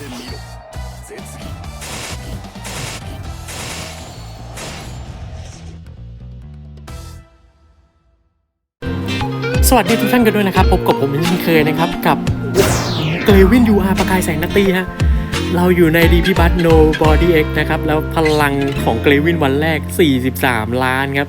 てみろ絶技 สวัสดีทุกท่านกันด้วยนะครับ พบกับผมเช่นเคยนะครับ กับเกรวินยูอาร์ประกายแสงนัตตีฮะ เราอยู่ในดีพีบัตโนบอดี้เอ็กนะครับ แล้วพลังของเกรวินวันแรก 43 ล้านครับ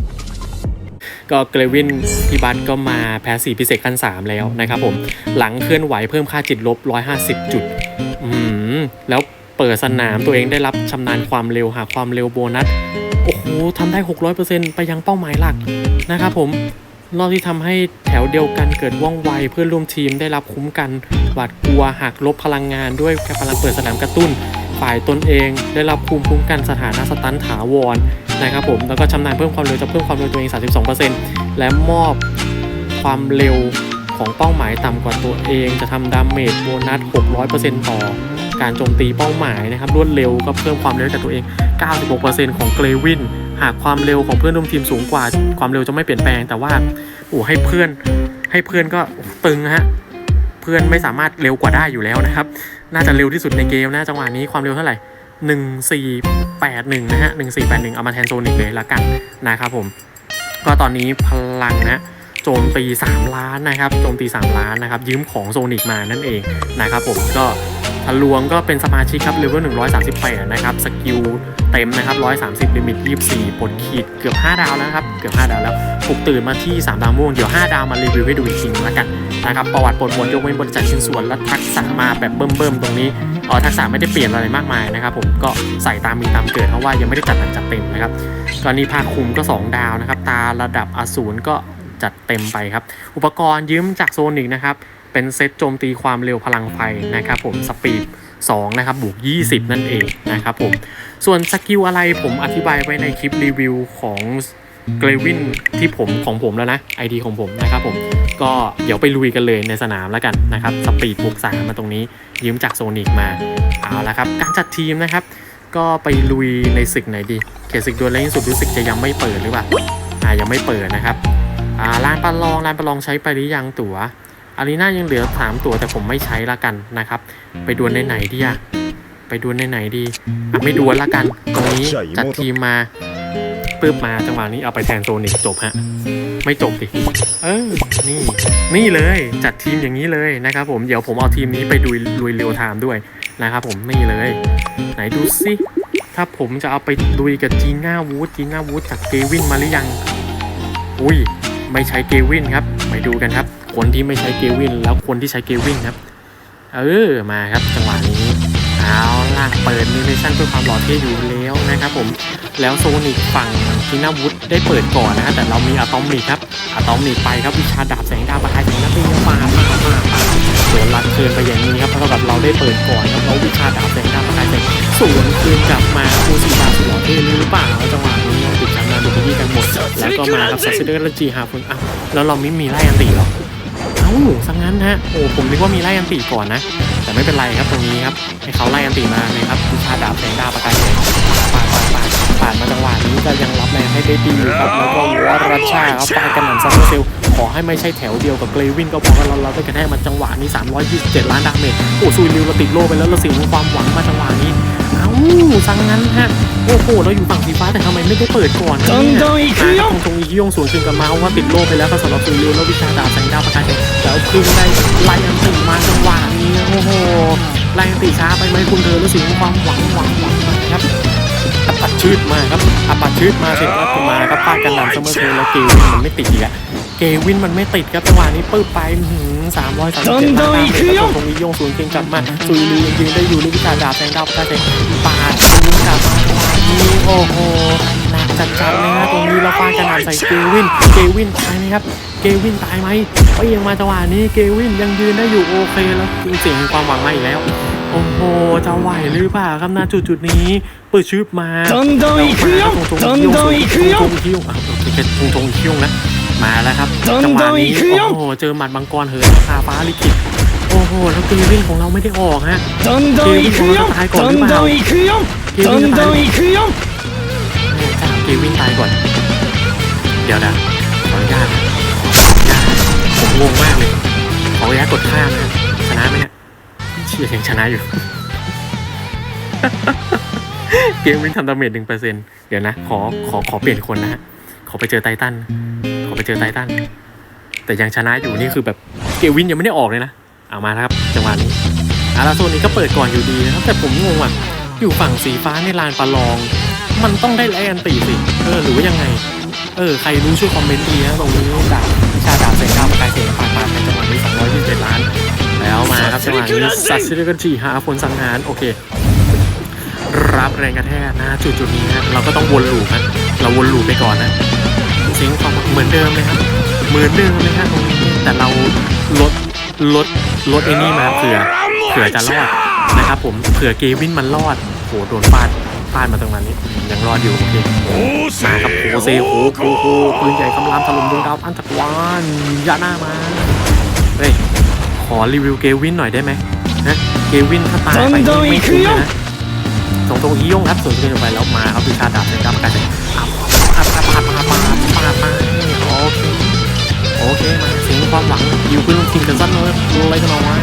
ก็เกรวินพี่บัตก็มาแพ้สีพิเศษขั้น 3 แล้วนะครับผม หลังเคลื่อนไหวเพิ่มค่าจิตลบ 150 จุด อืมแล้วเปิดสนามตัวเองได้รับชำนาญความเร็วหากความเร็วโบนัส โอ้โหทำได้ 600%ไปยังเป้าหมายหลักนะครับผมรอบที่ทำให้แถวเดียวกันเกิดว่องไวเพื่อนร่วมทีมได้รับคุ้มกันหวาดกลัวหากลบพลังงานด้วยพลังเปิดสนามกระตุ้น ฝ่ายตนเอง ได้รับภูมิคุ้มกันสถานะสตันถาวรนะครับผมแล้วก็ชำนาญเพิ่มความเร็วจะเพิ่มความเร็วตัวเอง 32%และมอบความเร็วของเป้าหมายต่ำกว่าตัวเอง จะทำดาเมจโบนัส 600%ต่อการโจมตีเป้าหมายนะครับรวดเร็วก็เพิ่มความเร็วจากตัวเอง 96%ของเกรวิน หากความเร็วของเพื่อนร่วมทีมสูงกว่า ความเร็วจะไม่เปลี่ยนแปลง แต่ว่าโอ้ให้เพื่อนให้เพื่อนก็ตึงฮะเพื่อนไม่สามารถเร็วกว่าได้อยู่แล้วนะครับ น่าจะเร็วที่สุดในเกมนะจังหวะนี้ความเร็วเท่าไหร่1481นะฮะ1481 เอามาแทนโซนิกเลยละกันนะครับผม ก็ตอนนี้พลังนะโจมตี 3 ล้านนะครับ โจมตี 3 ล้านนะครับ ยืมของโซนิกมานั่นเองนะครับผมก็ ทะลวงก็เป็นสมาชิกครับเลเวล138 นะครับ สกิลเต็มนะครับ 130ลิมิต 24ปลดขีดเกือบ 5 ดาวแล้วครับ เกือบ 5 ดาวแล้วปลุกตื่นมาที่ 3 ดาวม่วง เดี๋ยว 5 ดาวมารีวิวให้ดูอีกทีนึงแล้วกันนะครับ ประวัติปลดหมดยกเว้นบริจาคชิ้นส่วนและทักษะมาแบบเบิ่มๆ ตรงนี้อ๋อทักษะไม่ได้เปลี่ยนอะไรมากมายนะครับผมก็ใส่ตามมีตามเกิดเพราะว่ายังไม่ได้จัดหนักจัดเต็มนะครับกรณีภาคคุมก็ 2 ดาวนะครับ ตาระดับอสูรก็จัดเต็มไปครับ อุปกรณ์ยืมจากโซนิกนะครับ เป็นเซตโจมตีความเร็วพลังไฟนะครับผมสปีด2นะครับบวก 20 นั่นเองนะครับผม ส่วนสกิลอะไรผมอธิบายไว้ในคลิปรีวิวของเกรวินที่ผมของผมแล้วนะ ID ของผมนะครับผม ก็เดี๋ยวไปลุยกันเลยในสนามแล้วกันนะครับสปีดบวก3มาตรงนี้ยืมจากโซนิกมา เอาละครับ การจัดทีมนะครับ ก็ไปลุยในศึกไหนดี เขตศึกดวลแรงที่สุดรู้สึกจะยังไม่เปิดหรือเปล่าอ่ายังไม่เปิดนะครับอ่าลานประลองลานประลองใช้ไปหรือยังตั๋ว อารีนายังเหลือสามตั๋วแต่ผมไม่ใช้ละกันนะครับ ไปดวลในไหนดีอะไปดวลในไหนดีอะไม่ดวลละกัน ตรงนี้จัดทีมมาปึ๊บมาจังหวะนี้เอาไปแทนโซนิกจบฮะ ไม่จบดิเออ นี่ นี่เลยจัดทีมอย่างนี้เลยนะครับผม เดี๋ยวผมเอาทีมนี้ไปดูลุยเรียวไทม์ด้วยนะครับผมนี่เลย ไหนดูสิถ้าผมจะเอาไปลุยกับจีน่าวูดจีน่าวูดจากเกวินมาหรือยัง อุ้ย ไม่ใช้เกวินครับ ไปดูกันครับ คนที่ไม่ใช้เกวินแล้วคนที่ใช้เกวินครับ เออมาครับจังหวะนี้เอาล่ะเปิดมินิชั่นเพื่อความหล่อเท่อยู่แล้วนะครับผมแล้วโซนิกฝั่งทีน่าวูดได้เปิดก่อนนะฮะแต่เรามีอะตอมิกครับอะตอมิกไปครับวิชาดาบแสงดาวประกายแสงนักเรียนมามามามาสวนลัดคืนไปอย่างนี้ครับเท่ากับเราได้เปิดก่อนครับแล้ววิชาดาบแสงดาวประกายแสงสวนคืนกลับมาคูซีบาสุดหล่อเท่หรือเปล่าจังหวะนี้ติดชั้นมาดูไปยี่กันหมดแล้วก็มาครับซัสซิเดอร์และจีฮาฟุนอ้าวแล้วเราไม่มีไล่อันตีหรอาสังงั้นฮะโอ้ผมนึกว่ามีไล่อันตีก่อนนะ แต่ไม่เป็นไรครับตรงนี้ครับให้เขาไล่อันตีมาเลยครับวิชาดาบแสงดาวประกายแสงปาดปาดปาดปาดมาจังหวะนี้ก็ยังรับแรงให้ได้ดีครับแล้วก็วอรัชชาครับปาดกระหน่ำซัมเมอร์เซลขอให้ไม่ใช่แถวเดียวกับเกรวินก็พอเราเราไปกระแทกมาจังหวะนี้ 327 ล้านดาเมจโอ้ซุยริวเราติดโลไปแล้วเราเสียความหวังมาจังหวะนี้ เอ้าสังงั้นฮะ โอ้โห เราอยู่ฝั่งสีฟ้าแต่ทำไมไม่ได้เปิดก่อนนะเนี่ยตรงตรงอีกยงสวนคืนกับเมาส์ว่าติดโลไปแล้วก็สำหรับซุยริวแล้ววิชาดาบแสงดาวประกายแสงแล้วคืนได้ไล่อันตีมาจังหวะนี้โอ้โหไล่อันตีช้าไปไหมคุณเธอแล้วเสียความหวังหวังหวังมากครับอัปปัดชืดมาครับอัปปัดชืดมาเสร็จแล้วมาครับฟาดกันหลังเสมอเทแล้วเกวินมันไม่ติดอีกอะ เกวินมันไม่ติดครับจังหวะนี้ปื๊บไปสามร้อยสามสิบเจ็ดล้านะครับตรงนี้โยงศูนย์เก่งกลับมาซุยลียิงได้อยู่ลูกชาดาบแทงดาวประกาศปาดซุกลับาจังหวะนี้โอ้โหหนักจัดๆนะฮะตรงนี้เราฟาดกระหน่ำใส่เกวิน เกวินตายไหมครับเกวินตายไหมไปยังมาจังหวะนี้เกวินยังยืนได้อยู่โอเคแล้วจริงความหวังมาอีกแล้วโอ้โหจะไหวหรือเปล่าครับนะจุดจุดนี้เปิดชืบมาดงดงอีกเคี้ยวดงดงอีกเคี้ยวทงทงเคี้ยวนะ มาแล้วครับจังหวะนี้โอ้โหเจอหมัดบังกรเหินคาฟ้าลิขิตโอ้โหแล้วเกวิ่งของเราไม่ได้ออกฮะเกวิ่งของเราตายก่อนหรือเปล่าเกวิ่งตายเกวิ่งตายก่อน เดี๋ยวนะขออนุญาตยากผมงงมากเลยขออนุญาตกดข้ามนะชนะไหมเนี่ยเชียร์ยังชนะอยู่เกมวิ่งทำดาเมจหนึ่งเปอร์เซ็นต์เดี๋ยวนะ ขอขอขอเปลี่ยนคนนะขอไปเจอไททัน เจอไททันแต่ยังชนะอยู่นี่คือแบบเกวินยังไม่ได้ออกเลยนะเอามาแล้วครับจังหวะนี้อาราโซนนี้ก็เปิดก่อนอยู่ดีนะครับแต่ผมงงอะอยู่ฝั่งสีฟ้าในลานประลอง มันต้องได้แลกอันตีสิเออหรือว่ายังไง เออใครรู้ช่วยคอมเมนต์ทีนะตรงนี้ดาบวิชาดาบเซนก้าวประกายเสียงผ่านมาในจังหวะนี้227ล้าน แล้วมาครับจังหวะนี้สัตว์ซิลิกันจีหาผลสังหารโอเค รับแรงกระแทกนะจุดจุดๆนี้นะเราก็ต้องวนลูปนะเราวนลูปไปก่อนนะิงความเหมือนเดิมเลยครับเหมือนเดิมเลยครับตรงนี้แต่เราลดลดลดไอ้นี่มาเผื่อเผื่อจะรอดนะครับผมเผื่อเกวินมันรอดโหโดนฟาดฟาดมาตรงนั้นนี้ยังรอดอยู่โอเคมาครับโคเซโอ้โหโอ้โหปืนใหญ่คำรามถล่มดวงดาวพันจักรวาลยาหน้ามาเฮ้ยขอรีวิวเกวินหน่อยได้ไหมนะเกวินถ้าตายไปนี่ไม่คุ้มเลยนะตรงตรงอีโยงครับส่วนที่ลงไปแล้วมาครับวิชาดาบเลยครับกาเป็นอับอับอับอับ มามาโอเคโอเคมาสิงความหวังอยู่ขึ้นสิงกันสั้นเลยเลยกันเอาไว้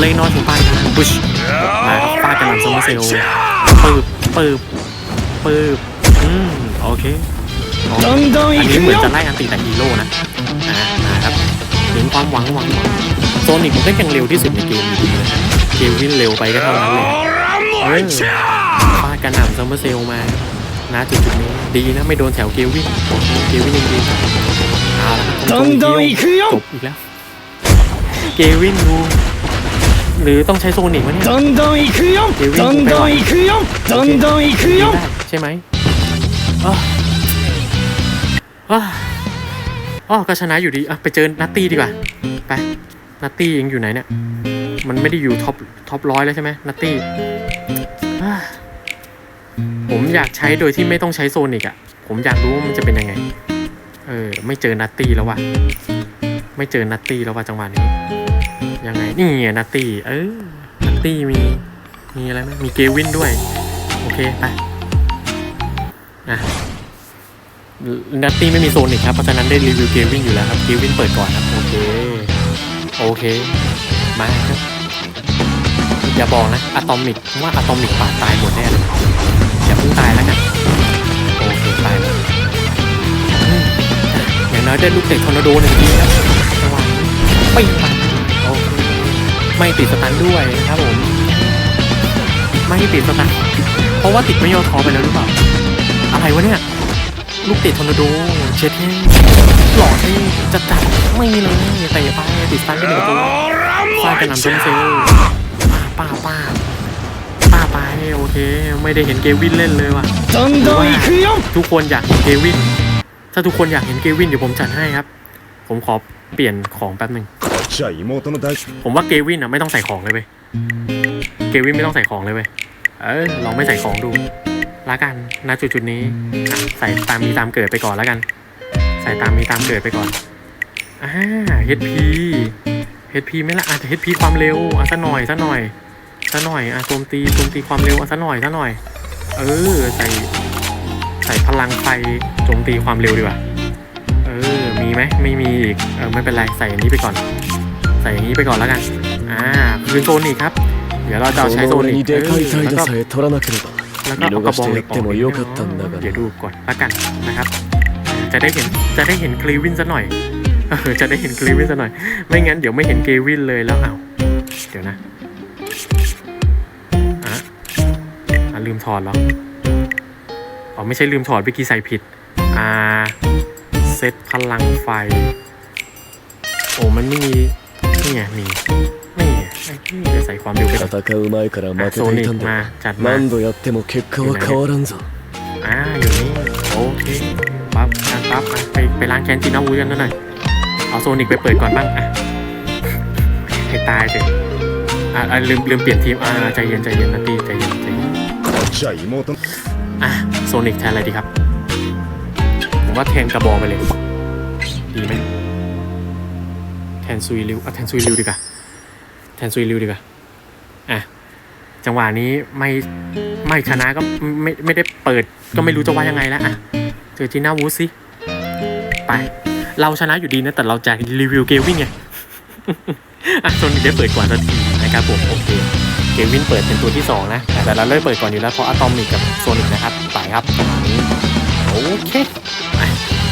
เลยนอนถึงปลายทางปุ๊ชมาฟาดกันหลังสมเซลปืบปืบปืบอืมโอเคอันนี้เหมือนจะไล่อันตีแต่ฮีโร่นะนะครับถึงความหวังหวังหวังโซนิกผมันก็ยังเร็วที่สุดในเกมเกมวิ่งเร็วไปก็เท่านั้นเลยป้ากันหนำโซมาเซลมา นะจุดจุดนี้ดีนะไม่โดนแถวเกวิ่งเกวินงยังดีเอาละต้องโดนอีกคือจอีกแล้วเกวินดูหรือต้องใช้โซนิกวะเยดันดันอีกคือยเดันดันอีกคือยงดันดันอีกคือยงใช่ไหมอ๋อก็ชนะอยู่ดีอะไปเจอนัตตี้ดีกว่า ไป นัตตี้ยังอยู่ไหนเนี่ย มันไม่ได้อยู่ท็อปท็อปร้อยแล้วใช่ไหมนัตตี้ ผมอยากใช้โดยที่ไม่ต้องใช้โซนิกอะ ผมอยากรู้ว่ามันจะเป็นยังไง เออ ไม่เจอนัตตี้แล้วว่ะ ไม่เจอนัตตี้แล้วว่ะจังหวะนี้ ยังไง นี่ไงนัตตี้ เออ นัตตี้มี มีอะไรไหมมีเกวินด้วย โอเค ไปนะนัตตี้ไม่มีโซนิกครับ เพราะฉะนั้นได้รีวิวเกวินอยู่แล้วครับ เกวินเปิดก่อนครับ โอเค โอเค มาครับอย่าบอกนะอะตอมิกว่าอะตอมิกปาดตายหมดแน่เลย พิ่งตายแล้วกันโอเคตายแล้วอย่างน้อยได้ลูกเตะทอร์นาโดหนึ่งทีครับระวังไม่ปันโอเคไม่ติดสตันด้วยนะครับผม ไม่ติดสตันเพราะว่าติดไม่ยอทอไปแล้วหรือเปล่าอะไรวะเนี่ยลูกเตะทอร์นาโดเช็ดแห้หล่อเท่จัดจัดไม่มีเลยแต่ไปติดสตันไปหนึ่งตัวฟาดกันนำต้นเซลป้าป้าป้าป้า ไปโอเค ไม่ได้เห็นเกวินเล่นเลยว่ะทุกคนอยากเห็นเกวิน ถ้าทุกคนอยากเห็นเกวินเดี๋ยวผมจัดให้ครับ ผมขอเปลี่ยนของแป๊บหนึ่งผมว่าเกวินอะไม่ต้องใส่ของเลยเว้ยเกวินไม่ต้องใส่ของเลยเว้ยเออลองไม่ใส่ของดูละกันณจุดจุดนี้ใส่ตามมีตามเกิดไปก่อนละกัน ใส่ตามมีตามเกิดไปก่อนอ่า HP HP ไม่ละอาจจะ HP ความเร็วอะซะหน่อยซะหน่อย ซะหน่อยอะโจมตีโจมตีความเร็วซะหน่อยซะหน่อย เออใส่ใส่พลังไฟโจมตีความเร็วดีกว่าเออมีไหมไม่มีอีกเออไม่เป็นไรใส่อันนี้ไปก่อน ใส่อย่างนี้ไปก่อนแล้วกันอ่าคือโซนอีกครับ เดี๋ยวเราจะใช้โซนอีกแล้วก็แล้วก็กระบองเหล็กออกเดี๋ยวดูก่อนแล้วกันนะครับ จะได้เห็นจะได้เห็นกรีวินซะหน่อยจะได้เห็นกรีวินซะหน่อย ไม่งั้นเดี๋ยวไม่เห็นเกรวินเลยแล้วเอ้าเดี๋ยวนะ ลืมถอดแล้วอ๋อไม่ใช่ลืมถอดเมื่อกี้ใส่ผิด อ่า เซตพลังไฟ โอ้มันไม่มี นี่ไงมี นี่ไงไอ้นี่จะใส่ความเร็วไปก่อน 戦う前から負 อ่ะ け โซ てい นิก たん มา だ จัดมา 何度やっても結果は変わらんぞ อ่าอยู่นี่โอเคปั๊บอ่ะปั๊บอ่ะไปไปล้างแค้นจีน่าวูกันหน่อยเอาโซนิกไปเปิดก่อนบ้างอ่ะให้ตายเถอะอ่ะอ่ะลืมลืมเปลี่ยนทีมอ่าใจเย็นใจเย็นนะตีใจเย็นใจเย็น じゃあ妹の อ่ะโซนิกแทนอะไรดีครับ ผมว่าแทนกระบองไปเลย ดีไหมแทนซุยริวอ่ะแทนซุยริวดีกว่าแทนซุยริวดีกว่าอ่ะจังหวะนี้ไม่ไม่ชนะก็ไม่ไม่ได้เปิดก็ไม่รู้จะว่ายังไงแล้วอ่ะเจอจีน่าวูดสิไป เราชนะอยู่ดีนะ แต่เราจะรีวิวเกมวิ่งไง อ่ะโซนิกได้เปิดก่อนสักทีนะครับผมโอเค เกวินเปิดเป็นตัวที่ 2 นะ แต่เราเริ่มเปิดก่อนอยู่แล้วเพราะอะตอมิกกับโซนิกนะครับไปครับประมาณนี้โอเคไป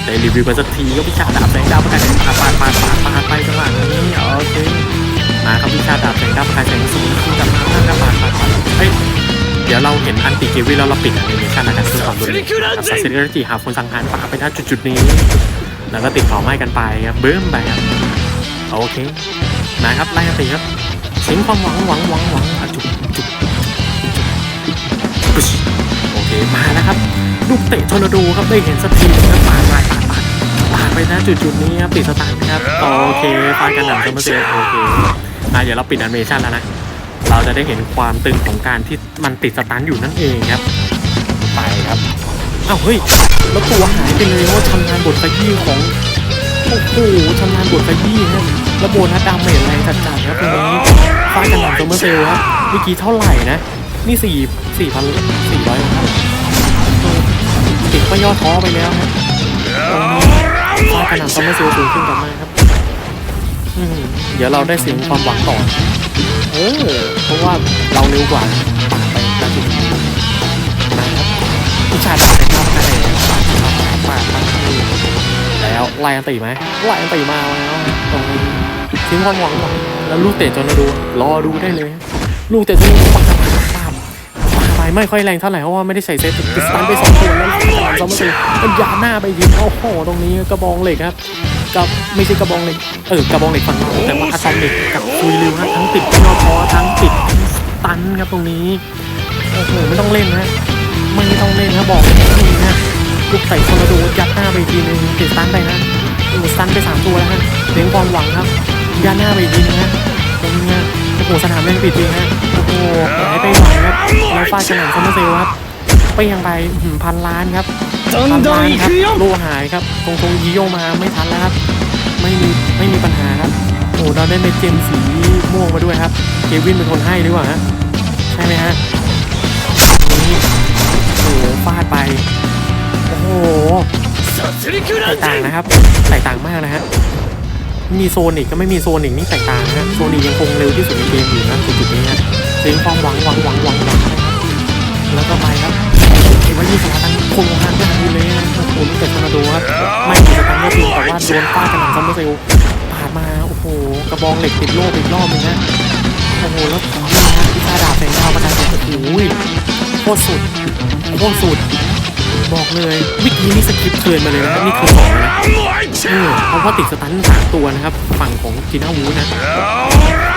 ได้รีวิวกันสักทีก็พิชาดาบแสงดาวประกายแสงปาปาดปาดปาดปาดไปจังหวะนี้โอเคมาครับพิชาดาบแสงดาวประกายแสงสูงขึ้นกับมาครับปาดปาปาเฮ้ยเดี๋ยวเราเห็นอันติเกวินแล้วเราปิดแอนิเมชันแล้วกันเพื่อความรวดเร็วครับสัตว์เซนเอร์จีหาคนสังหารปาไปณจุดจุดๆนี้ แล้วก็ติดเผาไหม้กันไปครับเบิ้มไปครับโอเคมาครับไล่กันตีครับ เสียงความหวังหวังหวังหวังจุกจุกจุกโอเคมาแล้วครับลูกเตะทอร์นาโดครับได้เห็นสักทีครับปาดปาดปาดปาดปาดไปนะจุดจุดนี้ครับติดสตาร์ทนะครับโอเคฟาดกันหนังเซมเบอร์เซโอเคอะเดี๋ยวเราปิดแอนิเมชันแล้วนะเราจะได้เห็นความตึงของการที่มันติดสตาร์ทอยู่นั่นเองครับไปครับอ้าวเฮ้ยแล้วตัวหายไปเลยว่าชำนาญบทขยี้ของ โอ้โหชำนาญบทขยี้ครับแล้วโบนัสดาเมจแรงจัดๆครับตรงนี้ฟาดกันหลังซัมเมอร์เซลครับเมื่อกี้เท่าไหร่นะ นี่สี่สี่พันสี่ร้อยครับติดก็ย่อท้อไปแล้วครับตรงนี้ฟาดกันหลังซัมเมอร์เซลสูงขึ้นกลับมาครับเดี๋ยวเราได้เสียงความหวังต่อ เออ เพราะว่าเราเร็วกว่าปาไปกระจุดนะครับผู้ชายปาดไปเข้าได้ปาดปาดปาดปา แล้วไล่อันตีไหมไล่อันตีมาแล้วตรงทิ้งความหวังหวังแล้วลูกเตะจนดู รอดูได้เลย ลูกเตะจนปาบปาปาไปไม่ค่อยแรงเท่าไหร่เพราะว่าไม่ได้ใส่เซตติดสตันไปสองตัวแล้วสามซ้อมมาเลยมันยาหน้าไปยิงโอ้โหตรงนี้กระบองเหล็กครับกับไม่ใช่กระบองเหล็กเออกระบองเหล็กฝั่งเราแต่ว่าอะตอมเหล็กกับซุยริวครับทั้งติดยอพอทั้งติดตันครับตรงนี้โอ้โหไม่ต้องเล่นนะไม่ต้องเล่นนะบอกเลยนี่นะ ลูกใส่คอร์โดยัดหน้าไปทีนึงเปลี่สตันไปนะโอ้สันไปสามตัวแล้วฮะเลี้ยงความหวังครับยัดหน้าไปทีนึงฮะตรงนี้โอ้โหสนามเล่นปิดเองฮะโอ้โหหายไปหน่อยครับแล้วฟาดสนามซัมเอร์เซลครับไปยังไปพันล้านครับพันล้านครับลูกหายครับตรงตรงยิโยมาไม่ทันแล้วครับไม่มีไม่มีปัญหาครับโอ้เราได้ในเจมสีม่วงมาด้วยครับเควินเป็นคนให้หรือเปล่าฮะใช่ไหมฮะโอ้โอ้ฟาดไป อ้โหแตกต่างนะครับแตกต่างมากนะฮะมีโซนอีกก็ไม่มีโซนอีกนี่แตกต่างนะโซนอียังคงเร็วที่สุดในเกมอยู่นะจุดนี้นะเสียงความหวังหวังหวังหวังแล้วก็ไปครับเห็นว่ายี่สาตันคงงานกันดูเลยนะโอ้โหลูกเตะคานาโดครับไม่มีสตันก็จริงแต่ว่าโดนฟาดกระหน่ำซัมเมอร์เซลผ่านมาโอ้โหกระบองเหล็กติดโล่อีกรอบนึงนะโอ้โหแล้วพิซซ่าดาบแสงดาวประกายโอ้โหโคตรสุดโคตรสุด บอกเลยวิกนี้นี่สคริปต์เชิญมาเลยนะครับนี่คือสองนะเออเพราะว่าติดสตันสามตัวนะครับ ฝั่งของจีน่าวูนะ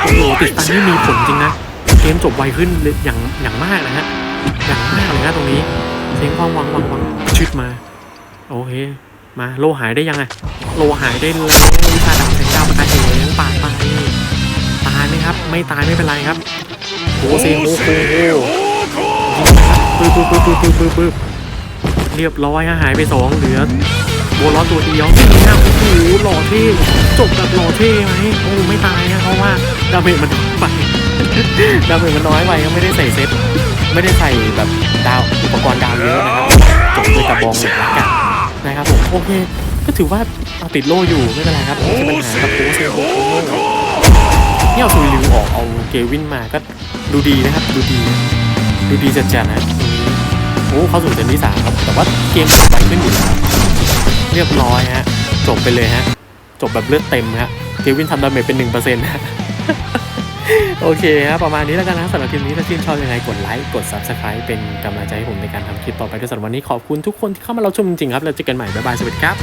โอ้โหติดสตันนี่มีผลจริงนะเกมจบไวขึ้นเลยอย่างอย่างมากนะฮะอย่างมากเลยนะตรงนี้เสียงความหวังหวังหวังชึดมาโอเคมาโลหายได้ยังไงโลหายได้แล้ววิชาดาบแสงดาวประกายแสงปาดไปตายไหมครับ ไม่ตายไม่เป็นไรครับโอ้เซโอ้โหปึ๊บปึ๊บปึ๊บปึ๊บปึ๊บปึ๊บ เรียบร้อยฮะหายไปสองเหลือโบล้อตัวเดียวนี่นะโอ้โหหล่อเท่จบแบบหล่อเท่ไหมโอ้ไม่ตายนะเพราะว่าดาเมจมันน้อยไปดาเมจมันน้อยไปก็ไม่ได้ใส่เซตไม่ได้ใส่แบบดาวอุปกรณ์ดาวเยอะนะครับจบด้วยกระบองเหล็กละกันนะครับผมโอเคก็ถือว่าเอาติดโล่อยู่ไม่เป็นไรครับไม่ใช่ปัญหากับโค้เซโค้นี่เอาซูริวออกเอาเกวินมาก็ดูดีนะครับ ดูดี ดูดีจัดๆนะตรงนี้โอ้เข้าสู่เซนที่สามครับ แต่ว่าเกมจบไปขึ้นอยู่แล้วเรียบร้อยฮะ จบไปเลยฮะ จบแบบเลือดเต็มฮะเควินทำดาเมจเป็นหนึ่งเปอร์เซ็นต์ฮะโอเคฮะประมาณนี้แล้วกันนะสำหรับคลิปนี้ถ้าชื่นชอบยังไงกดไลค์กด subscribe เป็นกำลังใจให้ผมในการทำคลิปต่อไปด้วยสำหรับวันนี้ขอบคุณทุกคนที่เข้ามารับชมจริงๆครับแล้วเจอกันใหม่บ๊ายบายสวัสดีครับ